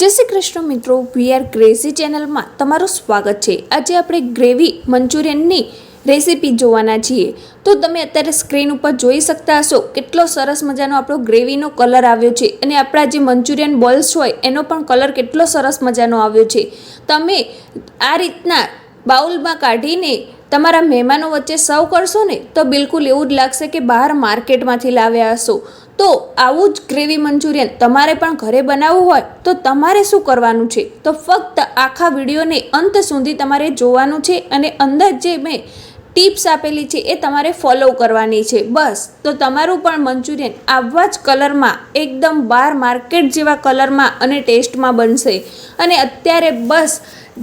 જય શ્રી કૃષ્ણ મિત્રો we are crazy ચેનલમાં તમારું સ્વાગત છે. આજે આપણે ગ્રેવી મંચુરિયનની રેસીપી જોવાના છીએ. તો તમે અત્યારે સ્ક્રીન ઉપર જોઈ શકતા હશો કેટલો સરસ મજાનો આપણો ગ્રેવીનો કલર આવ્યો છે અને આપણા જે મંચુરિયન બોલ્સ હોય, એનો પણ કલર કેટલો સરસ મજાનો આવ્યો છે. તમે આ રીતના બાઉલમાં કાઢીને તમારા મહેમાનો વચ્ચે સર્વ કરશો ને, તો બિલકુલ એવું જ લાગશે કે બહાર માર્કેટમાંથી લાવ્યા હશો. તો આવું જ ગ્રેવી મંચુરિયન તમારે પણ ઘરે બનાવવું હોય તો તમારે શું કરવાનું છે? તો ફક્ત આખા વિડીયોને અંત સુધી તમારે જોવાનું છે અને અંદર જે મેં ટિપ્સ આપેલી છે એ તમારે ફોલો કરવાની છે. બસ, તો તમારું પણ મંચુરિયન આવા જ કલરમાં, એકદમ બહાર માર્કેટ જેવા કલરમાં અને ટેસ્ટમાં બનશે. અને અત્યારે બસ,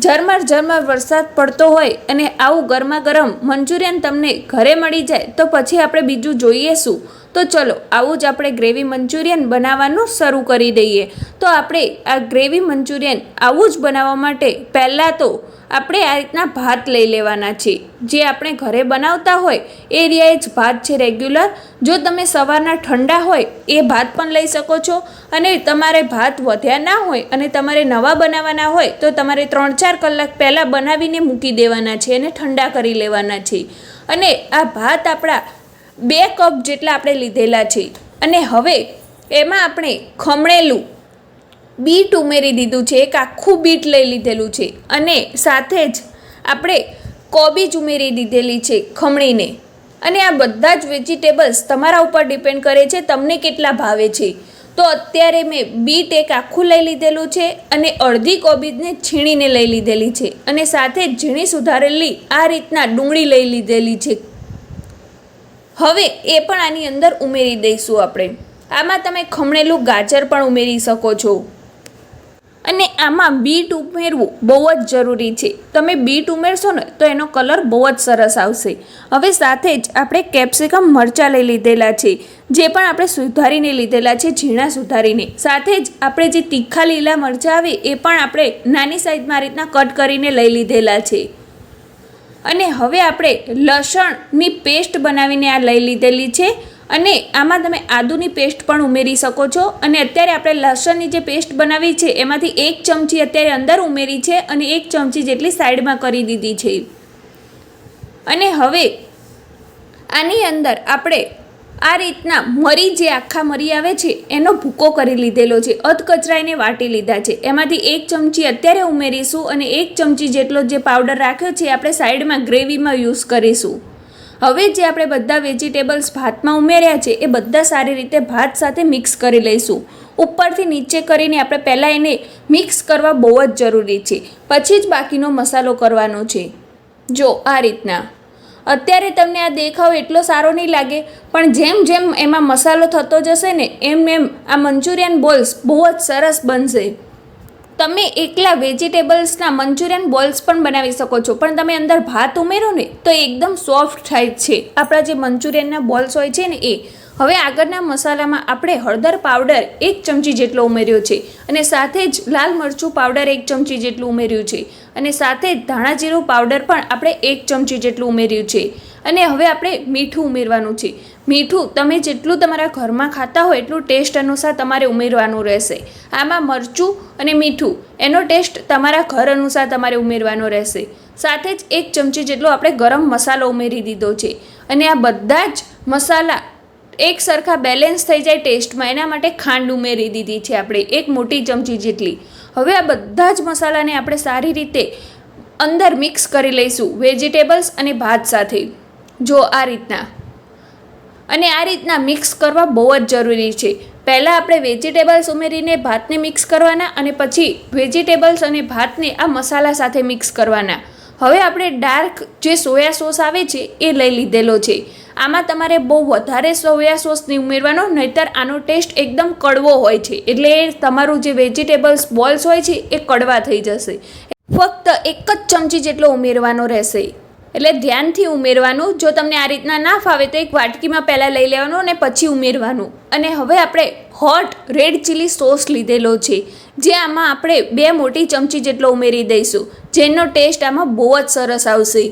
ઝરમર ઝરમર વરસાદ પડતો હોય અને આવું ગરમા ગરમ મંચુરિયન તમને ઘરે મળી જાય તો પછી આપણે બીજું જોઈએ શું? તો ચલો, આવું જ આપણે ગ્રેવી મંચુરિયન બનાવવાનું શરૂ કરી દઈએ. તો આપણે આ ગ્રેવી મંચુરિયન આવું જ બનાવવા માટે પહેલાં તો આપણે આ રીતના ભાત લઈ લેવાના છે જે આપણે ઘરે બનાવતા હોય, એ એરિયાએ જ ભાત છે રેગ્યુલર. જો તમે સવારના ઠંડા હોય, એ ભાત પણ લઈ શકો છો. અને તમારે ભાત વધ્યા ના હોય અને તમારે નવા બનાવવાના હોય, તો તમારે ત્રણ ચાર કલાક પહેલાં બનાવીને મૂકી દેવાના છે અને ઠંડા કરી લેવાના છે. અને આ ભાત આપણા બે કપ જેટલા આપણે લીધેલા છે. અને હવે એમાં આપણે ખમણેલું બીટ ઉમેરી દીધું છે. એક આખું બીટ લઈ લીધેલું છે. અને સાથે જ આપણે કોબીજ ઉમેરી દીધેલી છે ખમણીને. અને આ બધા જ વેજીટેબલ્સ તમારા ઉપર ડિપેન્ડ કરે છે તમને કેટલા ભાવે છે. તો અત્યારે મેં બીટ એક આખું લઈ લીધેલું છે અને અડધી કોબીજને છીણીને લઈ લીધેલી છે. અને સાથે ઝીણી સુધારેલી આ રીતના ડુંગળી લઈ લીધેલી છે. હવે એ પણ આની અંદર ઉમેરી દઈશું આપણે. આમાં તમે ખમણેલું ગાજર પણ ઉમેરી શકો છો. અને આમાં બીટ ઉમેરવું બહુ જ જરૂરી છે. તમે બીટ ઉમેરશો ને તો એનો કલર બહુ જ સરસ આવશે. હવે સાથે જ આપણે કેપ્સિકમ મરચાં લઈ લીધેલા છે, જે પણ આપણે સુધારીને લીધેલા છે, ઝીણા સુધારીને. સાથે જ આપણે જે તીખા લીલા મરચાં આવે એ પણ આપણે નાની સાઈઝમાં રીતના કટ કરીને લઈ લીધેલા છે. અને હવે આપણે લસણની પેસ્ટ બનાવીને આ લઈ લીધેલી છે. અને આમાં તમે આદુની પેસ્ટ પણ ઉમેરી શકો છો. અને અત્યારે આપણે લસણની જે પેસ્ટ બનાવી છે, એમાંથી એક ચમચી અત્યારે અંદર ઉમેરી છે અને એક ચમચી જેટલી સાઈડમાં કરી દીધી છે. અને હવે આની અંદર આપણે આ રીતના મરી જે આખા મરી આવે છે, એનો ભૂકો કરી લીધેલો છે, અધકચરાઈને વાટી લીધા છે. એમાંથી એક ચમચી અત્યારે ઉમેરીશું અને એક ચમચી જેટલો જે પાવડર રાખ્યો છે આપણે સાઈડમાં ગ્રેવીમાં યુઝ કરીશું. હવે જે આપણે બધા વેજીટેબલ્સ ભાતમાં ઉમેર્યા છે, એ બધા સારી રીતે ભાત સાથે મિક્સ કરી લઈશું. ઉપરથી નીચે કરીને આપણે પહેલાં એને મિક્સ કરવા બહુ જ જરૂરી છે. પછી જ બાકીનો મસાલો કરવાનો છે. જો આ રીતના. અત્યારે તમને આ દેખાવ એટલો સારો નહીં લાગે, પણ જેમ જેમ એમાં મસાલો થતો જશે ને, એમ એમ આ મંચુરિયન બોલ્સ બહુ જ સરસ બનશે. તમે એકલા વેજીટેબલ્સના મંચુરિયન બોલ્સ પણ બનાવી શકો છો. પણ તમે અંદર ભાત ઉમેરો ને, તો એકદમ સોફ્ટ થાય છે. આપણા જે મંચુરિયનના બોલ્સ હોય છે ને એ. હવે આગળના મસાલામાં આપણે હળદર પાવડર એક ચમચી જેટલો ઉમેર્યો છે. અને સાથે જ લાલ મરચું પાવડર એક ચમચી જેટલું ઉમેર્યું છે. અને સાથે જ ધાણા જીરું પાવડર પણ આપણે એક ચમચી જેટલું ઉમેર્યું છે. અને હવે આપણે મીઠું ઉમેરવાનું છે. મીઠું તમે જેટલું તમારા ઘરમાં ખાતા હોય એટલું ટેસ્ટ અનુસાર તમારે ઉમેરવાનું રહેશે. આમાં મરચું અને મીઠું, એનો ટેસ્ટ તમારા ઘર અનુસાર તમારે ઉમેરવાનો રહેશે. સાથે જ એક ચમચી જેટલો આપણે ગરમ મસાલો ઉમેરી દીધો છે. અને આ બધા જ મસાલા એક સરખા બેલેન્સ થઈ જાય ટેસ્ટમાં. એના માટે ખાંડ ઉમેરી દીધી છે આપણે, એક મોટી ચમચી જેટલી. હવે આ બધા જ મસાલાને આપણે સારી રીતે અંદર મિક્સ કરી લઈશું. વેજીટેબલ્સ અને ભાત સાથે. જો આ રીતના. અને આ રીતના મિક્સ કરવા બહુ જ જરૂરી છે. પહેલાં આપણે વેજીટેબલ્સ ઉમેરીને ભાતને મિક્સ કરવાના અને પછી વેજીટેબલ્સ અને ભાતને આ મસાલા સાથે મિક્સ કરવાના. હવે આપણે ડાર્ક જે સોયા સોસ આવે છે એ લઈ લીધેલો છે. આમાં તમારે બહુ વધારે સોયા સોસ નહીં ઉમેરવાનો, નહીતર આનો ટેસ્ટ એકદમ કડવો હોય છે. એટલે તમારું જે વેજીટેબલ્સ બોલ્સ હોય છે એ કડવા થઈ જશે. ફક્ત એક જ ચમચી જેટલો ઉમેરવાનો રહેશે. એટલે ધ્યાનથી ઉમેરવાનું, જો તમને આ રીતના ના ફાવે તો એક વાટકીમાં પહેલાં લઈ લેવાનું અને પછી ઉમેરવાનું. અને હવે આપણે હોટ રેડ ચીલી સોસ લીધેલો છે, જે આમાં આપણે બે મોટી ચમચી જેટલો ઉમેરી દઈશું. જેનો ટેસ્ટ આમાં બહુ જ સરસ આવશે.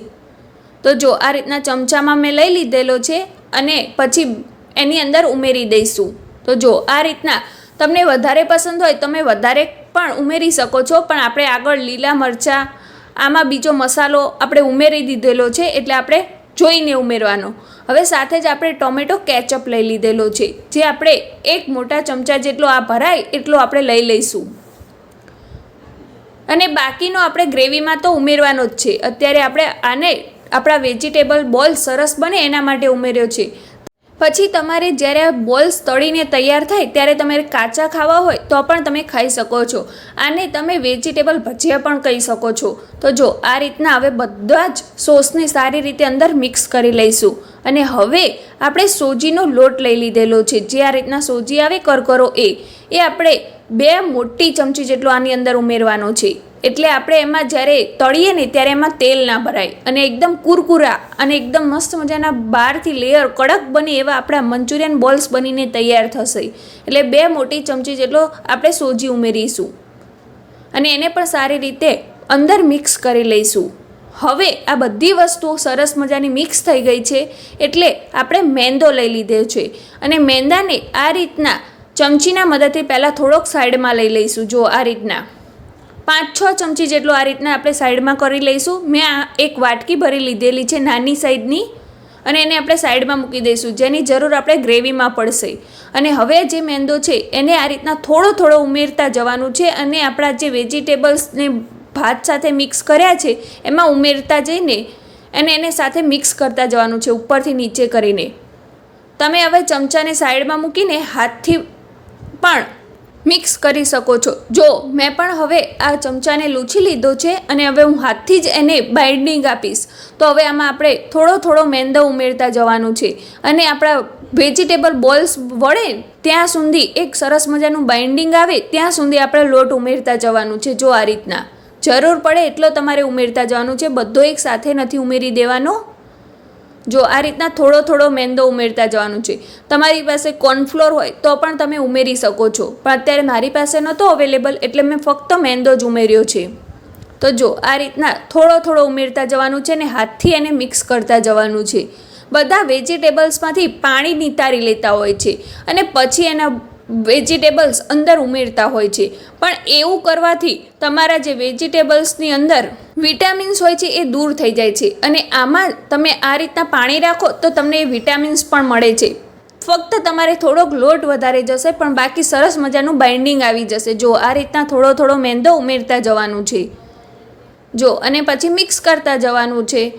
તો જો આ રીતના ચમચામાં મેં લઈ લીધેલો છે અને પછી એની અંદર ઉમેરી દઈશું. તો જો આ રીતના તમને વધારે પસંદ હોય તમે વધારે પણ ઉમેરી શકો છો, પણ આપણે આગળ લીલા મરચાં આમાં બીજો મસાલો આપણે ઉમેરી દીધેલો છે એટલે આપણે જોઈને ઉમેરવાનો. હવે સાથે જ આપણે ટોમેટો કેચઅપ લઈ લીધેલો છે. જે આપણે એક મોટા ચમચા જેટલો આ ભરાય એટલો આપણે લઈ લઈશું. અને બાકીનો આપણે ગ્રેવીમાં તો ઉમેરવાનો જ છે. અત્યારે આપણે આને આપણા વેજીટેબલ બોલ સરસ બને એના માટે ઉમેર્યો છે. પછી તમારે જ્યારે આ બોલ્સ તળીને તૈયાર થાય ત્યારે તમારે કાચા ખાવા હોય તો પણ તમે ખાઈ શકો છો. આને તમે વેજીટેબલ ભજીયા પણ કહી શકો છો. તો જો, આ રીતના હવે બધા જ સોસને સારી રીતે અંદર મિક્સ કરી લઈશું. અને હવે આપણે સોજીનો લોટ લઈ લીધેલો છે. જે આ રીતના સોજી આવે, કરકરો એ એ આપણે બે મોટી ચમચી જેટલો આની અંદર ઉમેરવાનો છે. એટલે આપણે એમાં જ્યારે તળીએ ને ત્યારે એમાં તેલ ના ભરાય અને એકદમ કુરકુરા અને એકદમ મસ્ત મજાના બહારથી લેયર કડક બની એવા આપણા મંચુરિયન બોલ્સ બનીને તૈયાર થશે. એટલે બે મોટી ચમચી જેટલો આપણે સોજી ઉમેરીશું. અને એને પણ સારી રીતે અંદર મિક્સ કરી લઈશું. હવે આ બધી વસ્તુઓ સરસ મજાની મિક્સ થઈ ગઈ છે એટલે આપણે મેંદો લઈ લીધો છે. અને મેંદાને આ રીતના ચમચીના મદદથી પહેલાં થોડોક સાઈડમાં લઈ લઈશું. જો આ રીતના. પાંચ છ ચમચી જેટલો આ રીતના આપણે સાઈડમાં કરી લઈશું. મેં આ એક વાટકી ભરી લીધેલી છે નાની સાઈઝની અને એને આપણે સાઈડમાં મૂકી દઈશું. જેની જરૂર આપણે ગ્રેવીમાં પડશે. અને હવે જે મેંદો છે, એને આ રીતના થોડો થોડો ઉમેરતા જવાનું છે અને આપણા જે વેજીટેબલ્સને ભાત સાથે મિક્સ કર્યા છે, એમાં ઉમેરતા જઈને અને એને સાથે મિક્સ કરતા જવાનું છે, ઉપરથી નીચે કરીને. તમે હવે ચમચાને સાઈડમાં મૂકીને હાથથી પણ મિક્સ કરી શકો છો. જો, મેં પણ હવે આ ચમચાને લૂછી લીધો છે અને હવે હું હાથથી જ એને બાઇન્ડિંગ આપીશ. તો હવે આમાં આપણે થોડો થોડો મેંદો ઉમેરતા જવાનું છે. અને આપણા વેજીટેબલ બોલ્સ વળે ત્યાં સુધી એક સરસ મજાનું બાઇન્ડિંગ આવે, ત્યાં સુધી આપણે લોટ ઉમેરતા જવાનું છે, જો આ રીતના. જરૂર પડે એટલો તમારે ઉમેરતા જવાનું છે, બધો એક સાથે નથી ઉમેરી દેવાનો. જો આ રીતના થોડો થોડો મેંદો ઉમેરતા જવાનું છે. તમારી પાસે કોર્નફ્લોર હોય તો પણ તમે ઉમેરી શકો છો. પણ અત્યારે મારી પાસે નહોતો અવેલેબલ એટલે મેં ફક્ત મેંદો જ ઉમેર્યો છે. તો જો આ રીતના થોડો થોડો ઉમેરતા જવાનું છે ને હાથથી એને મિક્સ કરતા જવાનું છે. બધા વેજીટેબલ્સમાંથી પાણી નિતારી લેતા હોય છે અને પછી એના વેજીટેબલ્સ અંદર ઉમેરતા હોય છે. પણ એવું કરવાથી તમારા જે વેજીટેબલ્સની અંદર વિટામિન્સ હોય છે એ દૂર થઈ જાય છે. અને આમાં તમે આ રીતના પાણી રાખો તો તમને એ વિટામિન્સ પણ મળે છે. ફક્ત તમારે થોડોક લોટ વધારે જશે પણ બાકી સરસ મજાનું બાઇન્ડિંગ આવી જશે. જો આ રીતના થોડો થોડો મેંદો ઉમેરતા જવાનું છે. જો અને પછી મિક્સ કરતા જવાનું છે.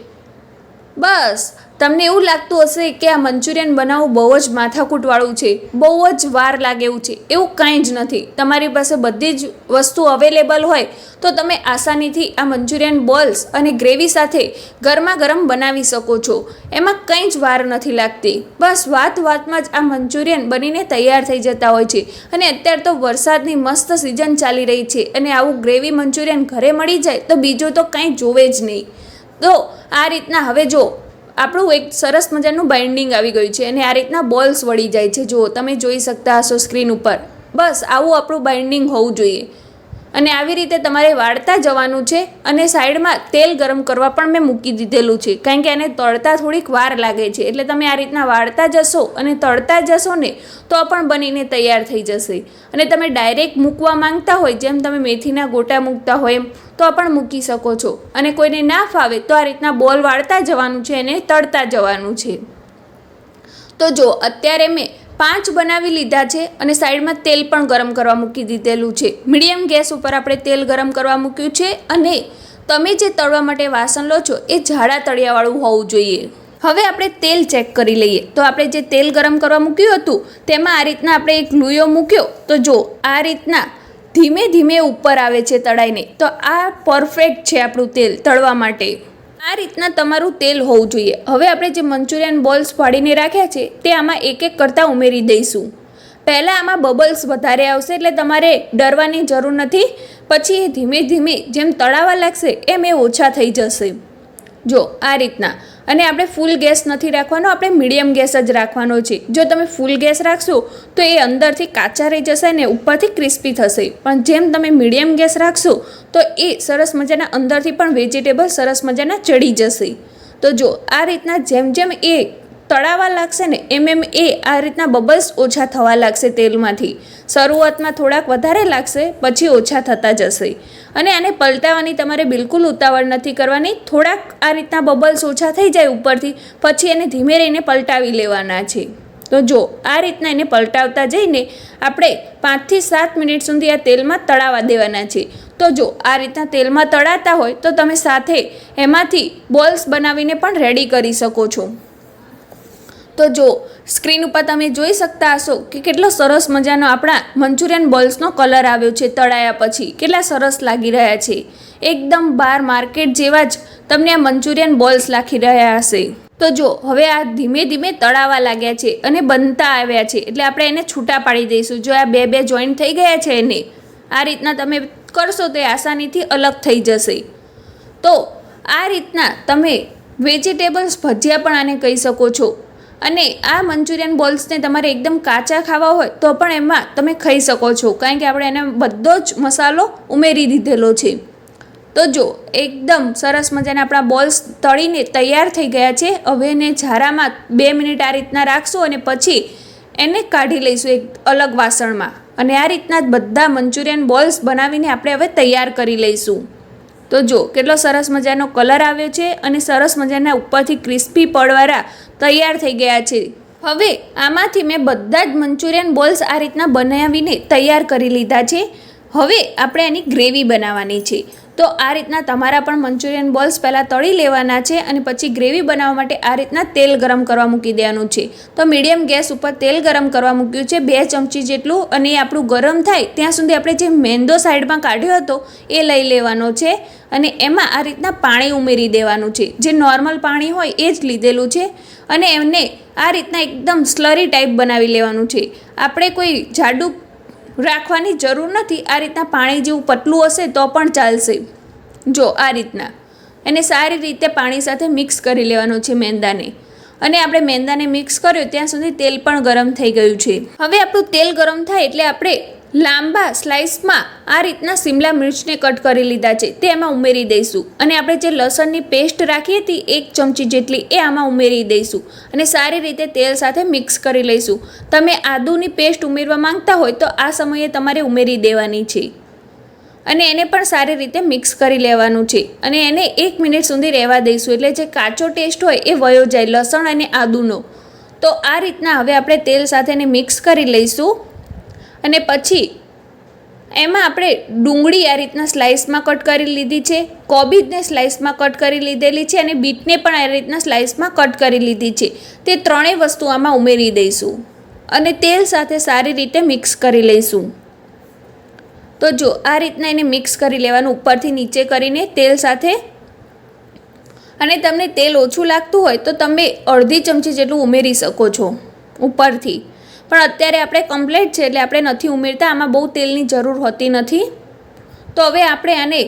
બસ, તમને એવું લાગતું હશે કે આ મંચુરિયન બનાવવું બહુ જ માથાકૂટવાળું છે, બહુ જ વાર લાગે એવું છે, એવું કાંઈ જ નથી. તમારી પાસે બધી જ વસ્તુ અવેલેબલ હોય તો તમે આસાનીથી આ મંચુરિયન બોલ્સ અને ગ્રેવી સાથે ગરમા ગરમ બનાવી શકો છો. એમાં કંઈ જ વાર નથી લાગતી. બસ, વાત વાતમાં જ આ મંચુરિયન બનીને તૈયાર થઈ જતા હોય છે અને અત્યારે તો વરસાદની મસ્ત સિઝન ચાલી રહી છે અને આવું ગ્રેવી મંચુરિયન ઘરે મળી જાય તો બીજું તો કાંઈ જોવે જ નહીં. તો આ રીતના હવે જો આપણું એક સરસ મજાનું બાઇન્ડિંગ આવી ગયું છે અને આ રીતના બોલ્સ વળી જાય છે. જો તમે જોઈ શકતા હશો સ્ક્રીન ઉપર. બસ, આવું આપણું બાઇન્ડિંગ હોવું જોઈએ. અને આવી રીતે તમારે વાળતા જવાનું છે અને સાઈડમાં તેલ ગરમ કરવા પણ મેં મૂકી દીધેલું છે. કારણ કે એને તળતા થોડીક વાર લાગે છે. એટલે તમે આ રીતના વાળતા જશો અને તળતા જશો ને તો પણ બનીને તૈયાર થઈ જશે. અને તમે ડાયરેક્ટ મૂકવા માંગતા હોય, જેમ તમે મેથીના ગોટા મૂકતા હોય, એમ તો પણ મૂકી શકો છો. અને કોઈને ના ફાવે તો આ રીતના બોલ વાળતા જવાનું છે અને તળતા જવાનું છે. તો જો, અત્યારે મેં પાંચ બનાવી લીધા છે અને સાઈડમાં તેલ પણ ગરમ કરવા મૂકી દીધેલું છે. મીડિયમ ગેસ ઉપર આપણે તેલ ગરમ કરવા મૂક્યું છે અને તમે જે તળવા માટે વાસણ લો છો એ જાડા તળિયાવાળું હોવું જોઈએ. હવે આપણે તેલ ચેક કરી લઈએ. તો આપણે જે તેલ ગરમ કરવા મૂક્યું હતું તેમાં આ રીતના આપણે એક લુયો મૂક્યો. તો જો, આ રીતના ધીમે ધીમે ઉપર આવે છે તળાઈને. તો આ પરફેક્ટ છે આપણું તેલ તળવા માટે. આ રીતના તમારું તેલ હોવું જોઈએ. હવે આપણે જે મંચુરિયન બોલ્સ ફાડીને રાખ્યા છે, તે આમાં એક એક કરતાં ઉમેરી દઈશું. પહેલાં આમાં બબલ્સ વધારે આવશે એટલે તમારે ડરવાની જરૂર નથી. પછી એ ધીમે ધીમે જેમ તળાવા લાગશે, એમ એ ઓછા થઈ જશે. જો, આ રીતના. અને આપણે ફૂલ ગેસ નથી રાખવાનો, આપણે મીડિયમ ગેસ જ રાખવાનો છે. જો તમે ફૂલ ગેસ રાખશો, તો એ અંદરથી કાચા રહી જશે ને ઉપરથી ક્રિસ્પી થશે. પણ જેમ તમે મીડિયમ ગેસ રાખશો, તો એ સરસ મજાના અંદરથી પણ વેજીટેબલ સરસ મજાના ચડી જશે. તો જો આ રીતના જેમ જેમ એ તળાવા લાગશે ને એમ એમ એ આ રીતના બબલ્સ ઓછા થવા લાગશે તેલમાંથી. શરૂઆતમાં થોડાક વધારે લાગશે, પછી ઓછા થતા જશે. અને આને પલટાવવાની તમારે બિલકુલ ઉતાવળ નથી કરવાની. થોડાક આ રીતના બબલ્સ ઓછા થઈ જાય ઉપરથી, પછી એને ધીમે રહીને પલટાવી લેવાના છે. તો જો, આ રીતના એને પલટાવતા જઈને આપણે પાંચથી સાત મિનિટ સુધી આ તેલમાં તળાવા દેવાના છે. તો જો, આ રીતના તેલમાં તળાતા હોય તો તમે સાથે એમાંથી બોલ્સ બનાવીને પણ રેડી કરી શકો છો. તો જો, સ્ક્રીન ઉપર તમે જોઈ શકતા હશો કે કેટલો સરસ મજાનો આપણા મંચુરિયન બોલ્સનો કલર આવ્યો છે તળાયા પછી. કેટલા સરસ લાગી રહ્યા છે. એકદમ બાર માર્કેટ જેવા જ તમને આ મંચુરિયન બોલ્સ લાગી રહ્યા હશે. તો જો, હવે આ ધીમે ધીમે તળાવા લાગ્યા છે અને બનતા આવ્યા છે. એટલે આપણે એને છૂટા પાડી દઈશું. જો આ બે બે જોઈન્ટ થઈ ગયા છે એને, આ રીતના તમે કરશો તો એ આસાનીથી અલગ થઈ જશે. તો આ રીતના તમે વેજીટેબલ્સ ભજીયા પણ આને કહી શકો છો. અને આ મંચુરિયન બોલ્સને તમારે એકદમ કાચા ખાવા હોય તો પણ એમાં તમે ખાઈ શકો છો. કારણ કે આપણે એને બધો જ મસાલો ઉમેરી દીધેલો છે. તો જો, એકદમ સરસ મજાના આપણા બોલ્સ તળીને તૈયાર થઈ ગયા છે. હવે એને ઝારામાં બે મિનિટ આ રીતના રાખશું અને પછી એને કાઢી લઈશું એક અલગ વાસણમાં. અને આ રીતના જ બધા મંચુરિયન બોલ્સ બનાવીને આપણે હવે તૈયાર કરી લઈશું. તો જો, કેટલો સરસ મજાનો કલર આવ્યો છે અને સરસ મજાના ઉપરથી ક્રિસ્પી પડવાળા તૈયાર થઈ ગયા છે. હવે, આમાંથી મેં બધા જ મંચુરિયન બોલ્સ આ રીતના બનાવીને તૈયાર કરી લીધા છે. હવે, આપણે એની ગ્રેવી બનાવવાની છે. તો આ રીતના તમારા પણ મંચુરિયન બોલ્સ પહેલાં તળી લેવાના છે અને પછી ગ્રેવી બનાવવા માટે આ રીતના તેલ ગરમ કરવા મૂકી દેવાનું છે. તો મીડિયમ ગેસ ઉપર તેલ ગરમ કરવા મૂક્યું છે બે ચમચી જેટલું અને એ આપણું ગરમ થાય ત્યાં સુધી આપણે જે મેંદો સાઈડમાં કાઢ્યો હતો એ લઈ લેવાનો છે અને એમાં આ રીતના પાણી ઉમેરી દેવાનું છે. જે નોર્મલ પાણી હોય એ જ લીધેલું છે અને એમને આ રીતના એકદમ સ્લરી ટાઈપ બનાવી લેવાનું છે. આપણે કોઈ જાડું રાખવાની જરૂર નથી. આ રીતના પાણી જેવું પતલું હશે તો પણ ચાલશે. જો આ રીતના. એને સારી રીતે પાણી સાથે મિક્સ કરી લેવાનું છે મેંદાને. અને આપણે મેંદાને મિક્સ કર્યો, ત્યાં સુધી તેલ પણ ગરમ થઈ ગયું છે. હવે આપણું તેલ ગરમ થાય એટલે આપણે લાંબા સ્લાઇસમાં આ રીતના સિમલા મિર્ચને કટ કરી લીધા છે. તે એમાં ઉમેરી દઈશું. અને આપણે જે લસણની પેસ્ટ રાખી હતી, એક ચમચી જેટલી, એ આમાં ઉમેરી દઈશું. અને સારી રીતે તેલ સાથે મિક્સ કરી લઈશું. તમે આદુની પેસ્ટ ઉમેરવા માંગતા હોય તો આ સમયે તમારે ઉમેરી દેવાની છે. અને એને પણ સારી રીતે મિક્સ કરી લેવાનું છે. અને એને એક મિનિટ સુધી રહેવા દઈશું. એટલે જે કાચો ટેસ્ટ હોય, એ વયો જાય, લસણ અને આદુનો. તો આ રીતના હવે આપણે તેલ સાથે એને મિક્સ કરી લઈશું. અને પછી એમાં આપણે ડુંગળી આ રીતના સ્લાઇસમાં કટ કરી લીધી છે, કોબીજને સ્લાઇસમાં કટ કરી લીધેલી છે અને બીટને પણ આ રીતના સ્લાઇસમાં કટ કરી લીધી છે. તે ત્રણેય વસ્તુ આમાં ઉમેરી દઈશું અને તેલ સાથે સારી રીતે મિક્સ કરી લઈશું. તો જો આ રીતના એને મિક્સ કરી લેવાનું ઉપરથી નીચે કરીને તેલ સાથે અને તમને તેલ ઓછું લાગતું હોય તો તમે અડધી ચમચી જેટલું ઉમેરી શકો છો ઉપરથી. પણ અત્યારે આપણે કમ્પ્લેટ છે એટલે આપણે નથી ઉમેરતા, આમાં બહુ તેલની જરૂર હોતી નથી. તો હવે આપણે આને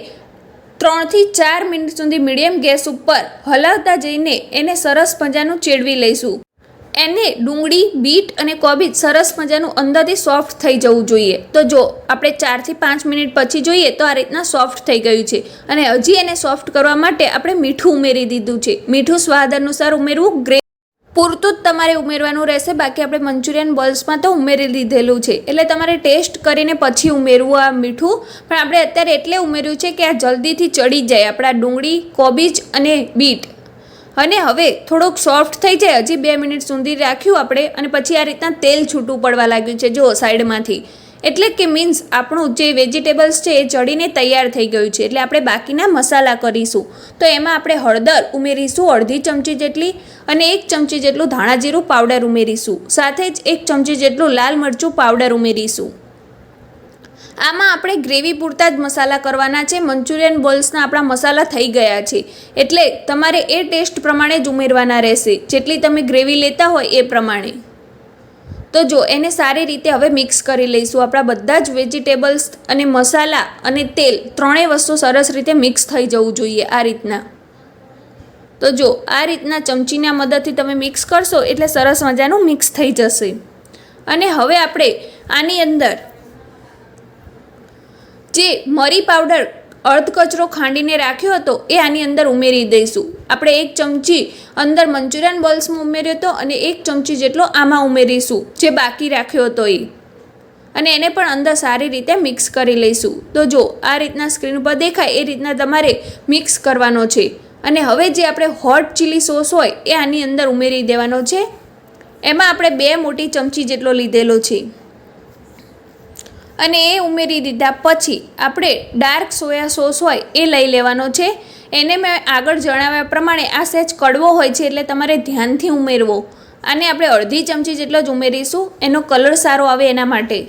ત્રણથી ચાર મિનિટ સુધી મીડિયમ ગેસ ઉપર હલાવતા જઈને એને સરસ મજાનું ચેડવી લઈશું. એને ડુંગળી, બીટ અને કોબીજ સરસ મજાનું અંદરથી સોફ્ટ થઈ જવું જોઈએ. તો જો આપણે ચારથી પાંચ મિનિટ પછી જોઈએ તો આ રીતના સોફ્ટ થઈ ગયું છે. અને હજી એને સોફ્ટ કરવા માટે આપણે મીઠું ઉમેરી દીધું છે. મીઠું સ્વાદ અનુસાર ઉમેરવું ગ્રે પૂરતું જ તમારે ઉમેરવાનું રહેશે. બાકી આપણે મંચુરિયન બોલ્સમાં તો ઉમેરી લીધેલું છે. એટલે તમારે ટેસ્ટ કરીને પછી ઉમેરવું આ મીઠું. પણ આપણે અત્યારે એટલે ઉમેર્યું છે કે આ જલ્દીથી ચડી જાય. આપણા ડુંગળી, કોબીજ અને બીટ. અને હવે થોડુંક સોફ્ટ થઈ જાય. હજી બે મિનિટ સુધી રાખ્યું આપણે. અને પછી આ રીતના તેલ છૂટું પડવા લાગ્યું છે. જો સાઈડમાંથી. એટલે કે મીન્સ આપણું જે વેજીટેબલ્સ છે એ ચડીને તૈયાર થઈ ગયું છે. એટલે આપણે બાકીના મસાલા કરીશું. તો એમાં આપણે હળદર ઉમેરીશું, અડધી ચમચી જેટલી અને એક ચમચી જેટલું ધાણા જીરું પાવડર ઉમેરીશું. સાથે જ એક ચમચી જેટલું લાલ મરચું પાવડર ઉમેરીશું. આમાં આપણે ગ્રેવી પૂરતા જ મસાલા કરવાના છે. મંચુરિયન બોલ્સના આપણા મસાલા થઈ ગયા છે. એટલે તમારે એ ટેસ્ટ પ્રમાણે જ ઉમેરવાના રહેશે. જેટલી તમે ગ્રેવી લેતા હોય એ પ્રમાણે. તો જો એને સારી રીતે હવે મિક્સ કરી લઈશું. આપણા બધા જ વેજીટેબલ્સ અને મસાલા અને તેલ ત્રણેય વસ્તુ સરસ રીતે મિક્સ થઈ જવું જોઈએ આ રીતના. તો જો આ રીતના ચમચીના મદદથી તમે મિક્સ કરશો એટલે સરસ મજાનું મિક્સ થઈ જશે. અને હવે આપણે આની અંદર જે મરી પાવડર અર્ધ કચરો ખાંડીને રાખ્યો હતો, એ આની અંદર ઉમેરી દઈશું. આપણે એક ચમચી અંદર મંચુરિયન બોલ્સમાં ઉમેર્યો હતો અને એક ચમચી જેટલો આમાં ઉમેરીશું, જે બાકી રાખ્યો હતો એ. અને એને પણ અંદર સારી રીતે મિક્સ કરી લઈશું. તો જો, આ રીતના સ્ક્રીન ઉપર દેખાય, એ રીતના તમારે મિક્સ કરવાનો છે. અને હવે જે આપણે હોટ ચીલી સોસ હોય, એ આની અંદર ઉમેરી દેવાનો છે. એમાં આપણે બે મોટી ચમચી જેટલો લીધેલો છે. અને એ ઉમેરી દીધા પછી આપણે ડાર્ક સોયા સોસ હોય એ લઈ લેવાનો છે. એને મેં આગળ જણાવ્યા પ્રમાણે આ સહેજ કડવો હોય છે એટલે તમારે ધ્યાનથી ઉમેરવો. આને આપણે અડધી ચમચી જેટલો જ ઉમેરીશું. એનો કલર સારો આવે એના માટે.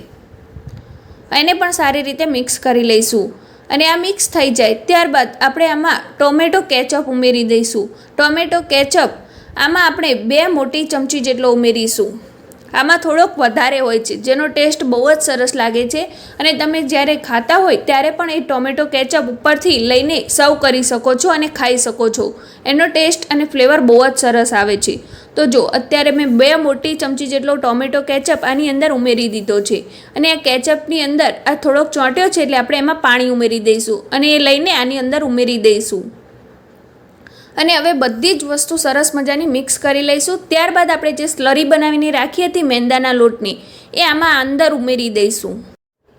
એને પણ સારી રીતે મિક્સ કરી લઈશું. અને આ મિક્સ થઈ જાય ત્યારબાદ આપણે આમાં ટોમેટો કેચઅપ ઉમેરી દઈશું. ટોમેટો કેચઅપ આમાં આપણે બે મોટી ચમચી જેટલો ઉમેરીશું. આમાં થોડોક વધારે હોય છે, જેનો ટેસ્ટ બહુ જ સરસ લાગે છે અને તમે જ્યારે ખાતા હોય ત્યારે પણ એ ટોમેટો કેચઅપ ઉપરથી લઈને સર્વ કરી શકો છો અને ખાઈ શકો છો. એનો ટેસ્ટ અને ફ્લેવર બહુ જ સરસ આવે છે. તો જો, અત્યારે મેં બે મોટી ચમચી જેટલો ટોમેટો કેચઅપ આની અંદર ઉમેરી દીધો છે અને આ કેચઅપની અંદર આ થોડોક ચોંટ્યો છે એટલે આપણે એમાં પાણી ઉમેરી દઈશું અને એ લઈને આની અંદર ઉમેરી દઈશું. અને હવે બધી જ વસ્તુ સરસ મજાની મિક્સ કરી લઈશું. ત્યારબાદ આપણે જે સ્લરી બનાવીને રાખી હતી મેંદાના લોટની, એ આમાં અંદર ઉમેરી દઈશું.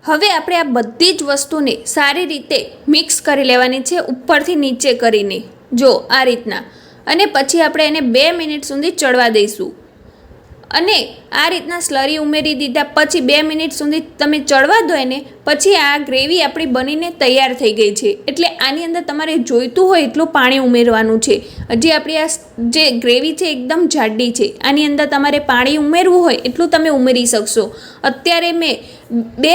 હવે આપણે આ બધી જ વસ્તુને સારી રીતે મિક્સ કરી લેવાની છે ઉપરથી નીચે કરીને. જો આ રીતના. અને પછી આપણે એને બે મિનિટ સુધી ચડવા દઈશું. અને આ રીતના સ્લરી ઉમેરી દીધા પછી બે મિનિટ સુધી તમે ચડવા દો એને, પછી આ ગ્રેવી આપણી બનીને તૈયાર થઈ ગઈ છે. એટલે આની અંદર તમારે જોઈતું હોય એટલું પાણી ઉમેરવાનું છે. હજી આપણી આ જે ગ્રેવી છે એકદમ જાડી છે. આની અંદર તમારે પાણી ઉમેરવું હોય એટલું તમે ઉમેરી શકશો. અત્યારે મેં બે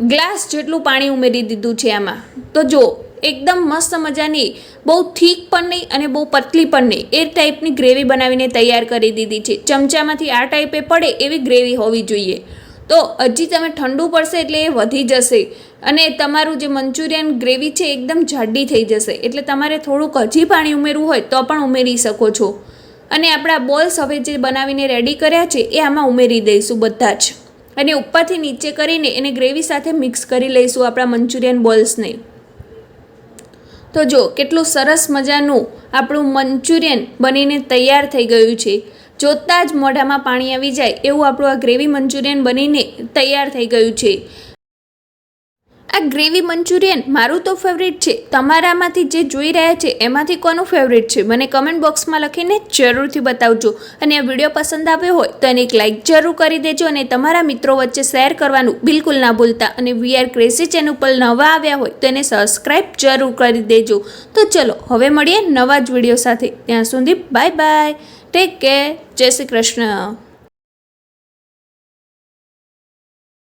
ગ્લાસ જેટલું પાણી ઉમેરી દીધું છે આમાં. તો જો એકદમ મસ્ત મજાની, બહુ થીક પણ નહીં અને બહુ પતલી પણ નહીં. એ ટાઈપની ગ્રેવી બનાવીને તૈયાર કરી દીધી છે. ચમચામાંથી આ ટાઈપે પડે એવી ગ્રેવી હોવી જોઈએ. તો હજી તમે ઠંડુ પડશે એટલે એ વધી જશે. અને તમારું જે મંચુરિયન ગ્રેવી છે એકદમ જાડી થઈ જશે. એટલે તમારે થોડુંક હજી પાણી ઉમેરવું હોય તો પણ ઉમેરી શકો છો. અને આપણા બોલ્સ હવે જે બનાવીને રેડી કર્યા છે એ આમાં ઉમેરી દઈશું બધા જ. અને ઉપરથી નીચે કરીને એને ગ્રેવી સાથે મિક્સ કરી લઈશું આપણા મંચુરિયન બોલ્સને. તો જો, કેટલું સરસ મજાનું આપણું મંચુરિયન બનીને તૈયાર થઈ ગયું છે. જોતાં જ મોઢામાં પાણી આવી જાય એવું આપણું આ ગ્રેવી મંચુરિયન બનીને તૈયાર થઈ ગયું છે. આ ગ્રેવી મંચુરિયન મારું તો ફેવરેટ છે. તમારામાંથી જે જોઈ રહ્યા છે, એમાંથી કોનું ફેવરેટ છે? મને કમેન્ટ બોક્સમાં લખીને જરૂરથી બતાવજો. અને આ વીડિયો પસંદ આવ્યો હોય, તો એને એક લાઇક જરૂર કરી દેજો અને તમારા મિત્રો વચ્ચે શેર કરવાનું બિલકુલ ના ભૂલતા. અને વીઆર ક્રેઝી ચેનલ પર નવા આવ્યા હોય, તો એને સબસ્ક્રાઈબ જરૂર કરી દેજો. તો ચલો, હવે મળીએ નવા જ વીડિયો સાથે. ત્યાં સુધી બાય બાય ટેક કેર જય શ્રી કૃષ્ણ.